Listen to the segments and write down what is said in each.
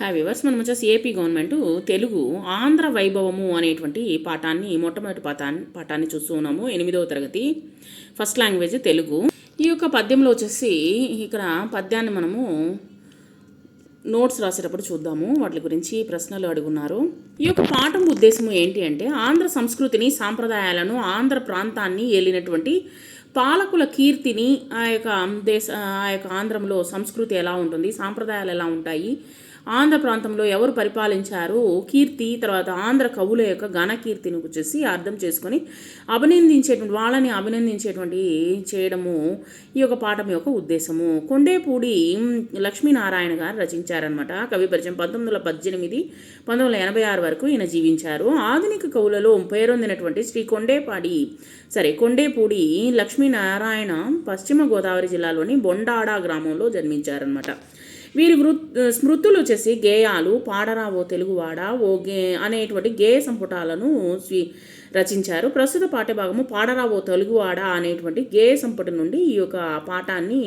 Hi viewers మనం వచ్చేసి AP government Telugu Andhra వైభవము అనేటువంటి పాఠాన్ని మొట్టమొదటి పాఠాన్ని పాఠాన్ని చూస్తూ ఉన్నాము. ఎనిమిదవ తరగతి. First language Telugu. ఈ యొక్క పద్యంలో వచ్చేసి ఇక్కడ పద్యాన్ని మనము నోట్స్ రాసేటప్పుడు చూద్దాము. వాటి గురించి ప్రశ్నలు అడుగున్నారు. ఈ యొక్క పాఠం ఉద్దేశం ఏంటి అంటే ఆంధ్ర సంస్కృతిని సాంప్రదాయాలను ఆంధ్ర ప్రాంతాన్ని ఏలినటువంటి పాలకుల కీర్తిని ఆ యొక్క దేశ ఆ యొక్క ఆంధ్రంలో సంస్కృతి ఎలా ఉంటుంది సాంప్రదాయాలు ఎలా ఉంటాయి ఆంధ్ర ప్రాంతంలో ఎవరు పరిపాలించారు? కీర్తి తర్వాత ఆంధ్ర కవుల యొక్క ఘనకీర్తిని వచ్చేసి అర్థం చేసుకొని అభినందించేటువంటి వాళ్ళని అభినందించేటువంటి చేయడము ఈ యొక్క పాఠం యొక్క ఉద్దేశము. కొండేపూడి లక్ష్మీనారాయణ గారు రచించారనమాట కవి పరిచయం పంతొమ్మిది వందల పద్దెనిమిది పంతొమ్మిది వందల ఎనభై ఆరు వరకు ఈయన జీవించారు. ఆధునిక కవులలో పేరొందినటువంటి శ్రీ కొండేపాడి సరే కొండేపూడి లక్ష్మీనారాయణ పశ్చిమ గోదావరి జిల్లాలోని బొండాడ గ్రామంలో జన్మించారనమాట వీరి వృ స్మృతులు వచ్చేసి గేయాలు పాడరావో తెలుగువాడ ఓ గే అనేటువంటి గేయ సంపుటాలను స్వీ రచించారు. ప్రస్తుత పాఠ్యభాగము పాడరావో తెలుగువాడ అనేటువంటి గేయ సంపుటి నుండి ఈ యొక్క పాఠాన్ని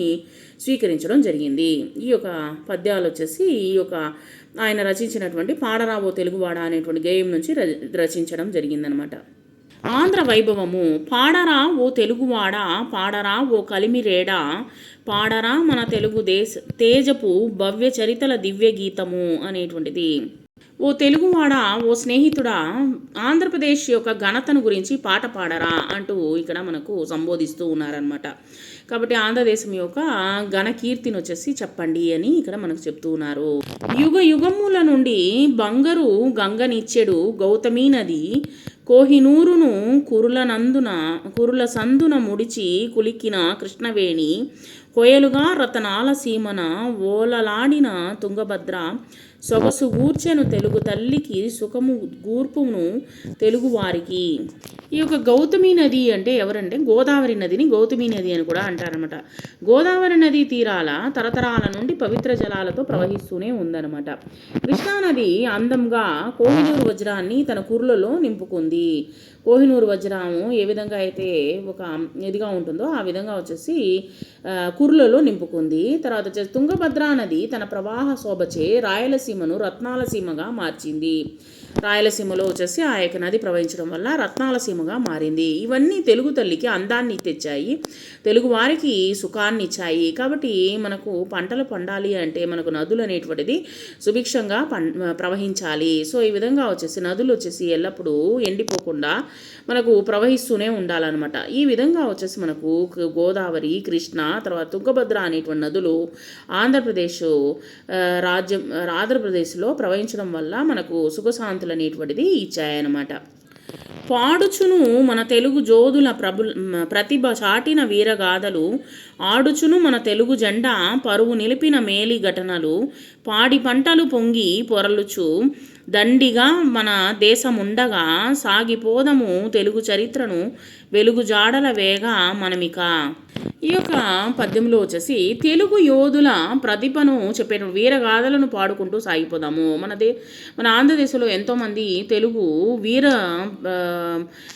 స్వీకరించడం జరిగింది. ఈ యొక్క పద్యాలు వచ్చేసి ఈ యొక్క ఆయన రచించినటువంటి పాడరావో తెలుగువాడ అనేటువంటి గేయం నుంచి ర రచించడం జరిగిందనమాట. ఆంధ్ర వైభవము. పాడరా ఓ తెలుగువాడ పాడరా ఓ కలిమిరేడా పాడరా మన తెలుగు దేశ తేజపు భవ్య చరితల దివ్య గీతము అనేటువంటిది. ఓ తెలుగువాడ ఓ స్నేహితుడా ఆంధ్రప్రదేశ్ యొక్క ఘనతను గురించి పాట పాడరా అంటూ ఇక్కడ మనకు సంబోధిస్తూ ఉన్నారనమాట కాబట్టి ఆంధ్రదేశం యొక్క ఘన కీర్తిని వచ్చేసి చెప్పండి అని ఇక్కడ మనకు చెప్తూ ఉన్నారు. యుగ యుగముల నుండి బంగరు గంగనిచ్చెడు గౌతమీ నది కోహినూరును కురులనందున కురుల సందున ముడిచి కులికిన కృష్ణవేణి కొయలుగా రతనాల సీమన ఓలలాడిన తుంగభద్ర సొగసు గూర్చెను తెలుగు తల్లికి సుఖము గూర్పును తెలుగువారికి ఈ యొక్క గౌతమి నది అంటే ఎవరంటే గోదావరి నదిని గౌతమి నది అని కూడా అంటారనమాట గోదావరి నది తీరాల తరతరాల నుండి పవిత్ర జలాలతో ప్రవహిస్తూనే ఉందన్నమాట. కృష్ణానది అందంగా కోహినూరు వజ్రాన్ని తన కుర్లలో నింపుకుంది. కోహినూరు వజ్రాము ఏ విధంగా అయితే ఒక ఇదిగా ఉంటుందో ఆ విధంగా వచ్చేసి కుర్లలో నింపుకుంది. తర్వాత వచ్చేసి తుంగభద్రా నది తన ప్రవాహ శోభచే రాయలసీమను రత్నాల సీమగా మార్చింది. రాయలసీమలో వచ్చేసి ఆ యొక్క నది ప్రవహించడం వల్ల రత్నాల సీమగా మారింది. ఇవన్నీ తెలుగు తల్లికి అందాన్ని తెచ్చాయి. తెలుగు వారికి సుఖాన్ని ఇచ్చాయి. కాబట్టి మనకు పంటలు పండాలి అంటే మనకు నదులు అనేటువంటిది సుభిక్షంగా పం ప్రవహించాలి. సో ఈ విధంగా వచ్చేసి నదులు వచ్చేసి ఎల్లప్పుడూ ఎండిపోకుండా మనకు ప్రవహిస్తూనే ఉండాలన్నమాట. ఈ విధంగా వచ్చేసి మనకు గోదావరి కృష్ణ తర్వాత తుంగభద్ర అనేటువంటి నదులు ఆంధ్రప్రదేశ్ రాజ్యం ఆంధ్రప్రదేశ్లో ప్రవహించడం వల్ల మనకు సుఖశాంతులు అనేటువంటిది ఇచ్చాయన్నమాట. పాడుచును మన తెలుగు జోదుల ప్రభు ప్రతిభ చాటిన వీరగాథలు ఆడుచును మన తెలుగు జెండా పరువు నిలిపిన మేలి ఘటనలు పాడి పంటలు పొంగి పొరలుచు దండిగా మన దేశం ఉండగా సాగిపోదము తెలుగు చరిత్రను వెలుగు జాడల వేగ మనమిక. ఈ యొక్క పద్యంలో వచ్చేసి తెలుగు యోధుల ప్రతిభను చెప్పే వీరగాథలను పాడుకుంటూ సాగిపోదాము. మన దే మన ఆంధ్రదేశంలో ఎంతోమంది తెలుగు వీర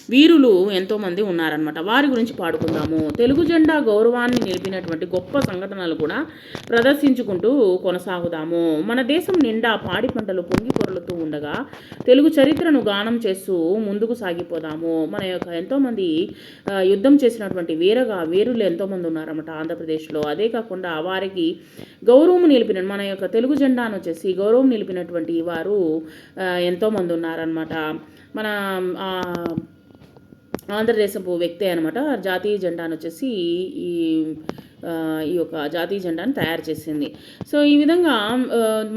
వీరులు ఎంతోమంది ఉన్నారనమాట వారి గురించి పాడుకుందాము. తెలుగు జెండా గౌరవాన్ని నిలిపినటువంటి గొప్ప సంఘటనలు కూడా ప్రదర్శించుకుంటూ కొనసాగుదాము. మన దేశం నిండా పాడి పంటలు పొంగి పొరలుతూ ఉండగా తెలుగు చరిత్రను గానం చేస్తూ ముందుకు సాగిపోదాము. మన యొక్క ఎంతోమంది యుద్ధం చేసినటువంటి వీరగా వీరులు ఎంతోమంది ఉన్నారన్నమాట ఆంధ్రప్రదేశ్లో. అదే కాకుండా వారికి గౌరవం నిలిపిన మన యొక్క తెలుగు జెండాను వచ్చేసి గౌరవం నిలిపినటువంటి వారు ఎంతోమంది ఉన్నారనమాట మన ఆంధ్రదేశపు వ్యక్తి అనమాట జాతీయ జెండాను వచ్చేసి ఈ ఈ యొక్క జాతీయ జెండాను తయారు చేసింది. సో ఈ విధంగా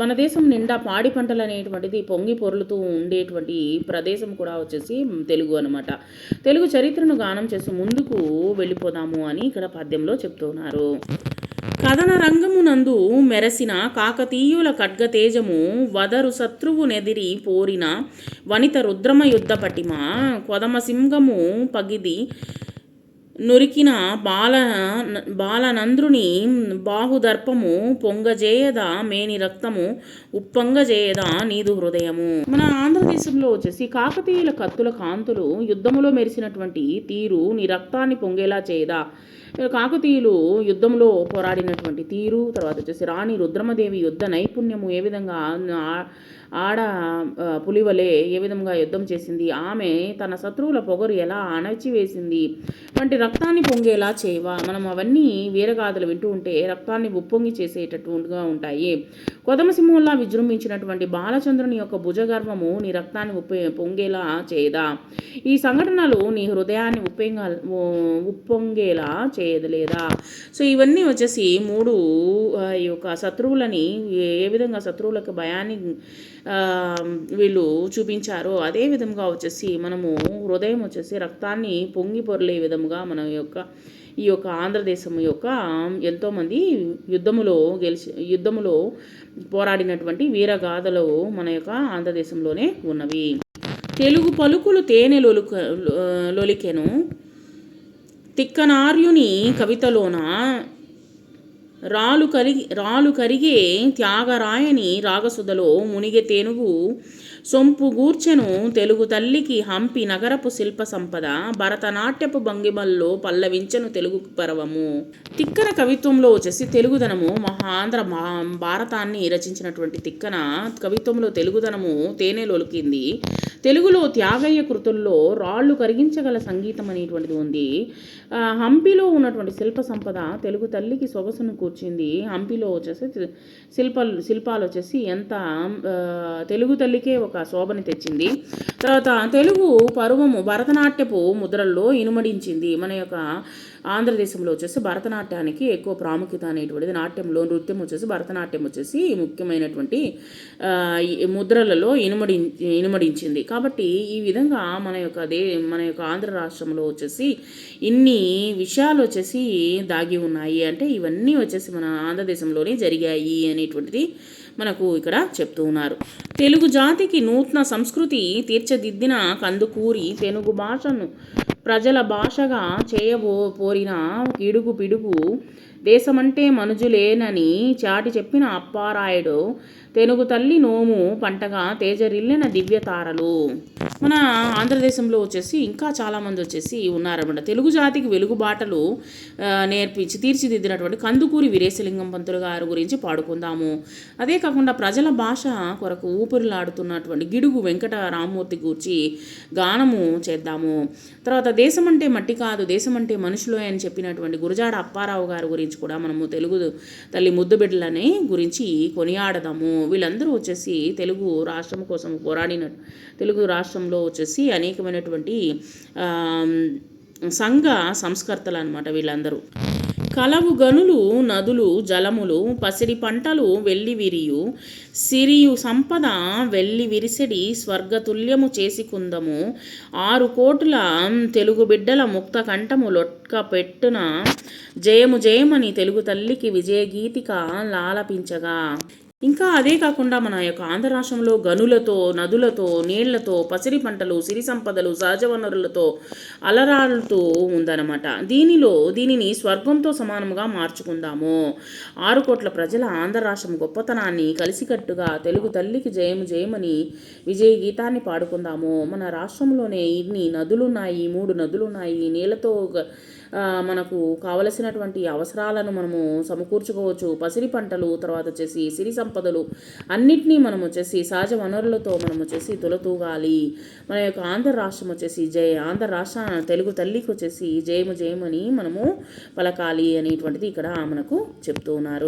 మన దేశం నిండా పాడి పంటలు అనేటువంటిది పొంగి పొరులుతూ ఉండేటువంటి ప్రదేశం కూడా వచ్చేసి తెలుగు అనమాట తెలుగు చరిత్రను గానం చేసి ముందుకు వెళ్ళిపోదాము అని ఇక్కడ పద్యంలో చెప్తున్నారు. కథన రంగమునందు మెరసిన కాకతీయుల ఖడ్గతేజము వదరు శత్రువు నెదిరి పోరిన వనిత రుద్రమ యుద్ధ పటిమ కొదమ పగిది నురికిన బాల బాలనంద్రుని బాహుదర్పము పొంగజేయద మేని రక్తము ఉప్పొంగజేయద నీదు హృదయము. మన ఆంధ్రదేశంలో వచ్చేసి కాకతీయుల కత్తుల కాంతులు యుద్ధములో మెరిసినటువంటి తీరు నీ రక్తాన్ని పొంగేలా చేయదా? కాకతీయులు యుద్ధంలో పోరాడినటువంటి తీరు తర్వాత వచ్చేసి రాణి రుద్రమదేవి యుద్ధ నైపుణ్యము ఏ విధంగా ఆడ పులివలే ఏ విధంగా యుద్ధం చేసింది? ఆమె తన శత్రువుల పొగరు ఎలా అణచివేసింది? వంటి రక్తాన్ని పొంగేలా చేయవా? మనం అవన్నీ వీరగాథలు వింటూ ఉంటే రక్తాన్ని ఉప్పొంగి చేసేటట్టుగా ఉంటాయి. కొదమసింహంలా విజృంభించినటువంటి బాలచంద్రుని యొక్క భుజగర్వము నీ రక్తాన్ని ఉప్ప పొంగేలా చేయదా ఈ సంఘటనలు నీ హృదయాన్ని ఉప్పొంగ ఉప్పొంగేలా చేయదలేదా సో ఇవన్నీ వచ్చేసి మూడు ఈ యొక్క శత్రువులని ఏ విధంగా శత్రువులకు భయాన్ని వీళ్ళు వీళ్ళు చూపించారో అదే విధంగా వచ్చేసి మనము హృదయం వచ్చేసి రక్తాన్ని పొంగి పొరలే విధముగా మన యొక్క ఈ యొక్క ఆంధ్రదేశం యొక్క ఎంతోమంది యుద్ధములో గెలిచి యుద్ధములో పోరాడినటువంటి వీరగాథలు మన యొక్క ఆంధ్రదేశంలోనే ఉన్నవి. తెలుగు పలుకులు తేనె లొలుక లొలికెను తిక్కనార్యుని కవితలోన రాలు కరిగి రాలు కరిగే త్యాగరాయని రాగసుధలో మునిగే తెనుగు సొంపు గూర్చెను తెలుగు తల్లికి హంపి నగరపు శిల్ప సంపద భరతనాట్యపు భంగిమల్లో పల్లవించను తెలుగు పర్వము. తిక్కన కవిత్వంలో వచ్చేసి తెలుగుదనము మహాంధ్ర భారతాన్ని రచించినటువంటి తిక్కన కవిత్వంలో తెలుగుదనము తేనెలొలికింది తెలుగులో త్యాగయ్య కృతుల్లో రాళ్ళు కరిగించగల సంగీతం అనేటువంటిది ఉంది. హంపిలో ఉన్నటువంటి శిల్ప సంపద తెలుగు తల్లికి సొగసును వచ్చింది హంపిలో వచ్చేసి శిల్పాలు శిల్పాలు వచ్చేసి ఎంత తెలుగు తల్లికే ఒక శోభని తెచ్చింది. తర్వాత తెలుగు పర్వము భరతనాట్యపు ముద్రల్లో ఇనుమడించింది. మన యొక్క ఆంధ్రదేశంలో వచ్చేసి భరతనాట్యానికి ఎక్కువ ప్రాముఖ్యత అనేటువంటిది నాట్యంలో నృత్యం వచ్చేసి భరతనాట్యం వచ్చేసి ముఖ్యమైనటువంటి ముద్రలలో ఇనుమడి ఇనుమడించింది. కాబట్టి ఈ విధంగా మన యొక్క దే మన యొక్క ఆంధ్ర రాష్ట్రంలో వచ్చేసి ఇన్ని విషయాలు వచ్చేసి దాగి ఉన్నాయి. అంటే ఇవన్నీ వచ్చేసి మన ఆంధ్రదేశంలోనే జరిగాయి అనేటువంటిది మనకు ఇక్కడ చెప్తూ ఉన్నారు. తెలుగు జాతికి నూతన సంస్కృతి తీర్చిదిద్దిన కందుకూరి తెలుగు భాషను ప్రజల భాషగా చేయబో పోరిన ఇడుగు పిడుగు దేశమంటే మనుజులేనని చాటి చెప్పిన అప్పారాయుడు తెనుగు తల్లి నోము పంటగా తేజరిల్లిన దివ్య తారలు. మన ఆంధ్రదేశంలో వచ్చేసి ఇంకా చాలామంది వచ్చేసి ఉన్నారన్నమాట. తెలుగు జాతికి వెలుగుబాటలు బాటలు నేర్పించి తీర్చిదిద్దినటువంటి కందుకూరి వీరేశలింగం పంతులు గారి గురించి పాడుకుందాము. అదే కాకుండా ప్రజల భాష కొరకు ఊపిరిలాడుతున్నటువంటి గిడుగు వెంకట రామ్మూర్తి గూర్చి గానము చేద్దాము. తర్వాత దేశం అంటే మట్టి కాదు దేశం అంటే మనుషులే అని చెప్పినటువంటి గురజాడ అప్పారావు గారి గురించి కూడా మనము తెలుగు తల్లి ముద్దుబిడ్డలని గురించి కొనియాడదాము. వీళ్ళందరూ వచ్చేసి తెలుగు రాష్ట్రం కోసం పోరాడిన తెలుగు రాష్ట్రంలో వచ్చేసి అనేకమైనటువంటి సంఘ సంస్కర్తలు అనమాట వీళ్ళందరూ. కలవు గనులు నదులు జలములు పసిడి పంటలు వెళ్ళి విరియు సిరియు సంపద వెల్లి విరిసిడి స్వర్గతుల్యము చేసుకుందము ఆరు కోట్ల తెలుగు బిడ్డల ముక్త కంఠము లొట్క పెట్టున జయము జయమని తెలుగు తల్లికి విజయగీతిక లాలపించగా. ఇంకా అదే కాకుండా మన యొక్క ఆంధ్ర రాష్ట్రంలో గనులతో నదులతో నీళ్ళతో పసిరి పంటలు సిరి సంపదలు సహజ వనరులతో అలరాలుతూ ఉందన్నమాట. దీనిలో దీనిని స్వర్గంతో సమానంగా మార్చుకుందాము. ఆరు కోట్ల ప్రజల ఆంధ్ర రాష్ట్రం గొప్పతనాన్ని కలిసికట్టుగా తెలుగు తల్లికి జయము జయమని విజయ గీతాన్ని పాడుకుందాము. మన రాష్ట్రంలోనే ఇన్ని నదులున్నాయి మూడు నదులున్నాయి నీళ్ళతో మనకు కావలసినటువంటి అవసరాలను మనము సమకూర్చుకోవచ్చు. పసిరి పంటలు తర్వాత వచ్చేసి సిరి సంపదలు అన్నిటినీ మనం వచ్చేసి సహజ వనరులతో మనం వచ్చేసి తొలతూగాలి. మన యొక్క ఆంధ్ర రాష్ట్రం వచ్చేసి జయ ఆంధ్ర రాష్ట్ర తెలుగు తల్లికి వచ్చేసి జయము జయమని మనము పలకాలి అనేటువంటిది ఇక్కడ మనకు చెప్తూ ఉన్నారు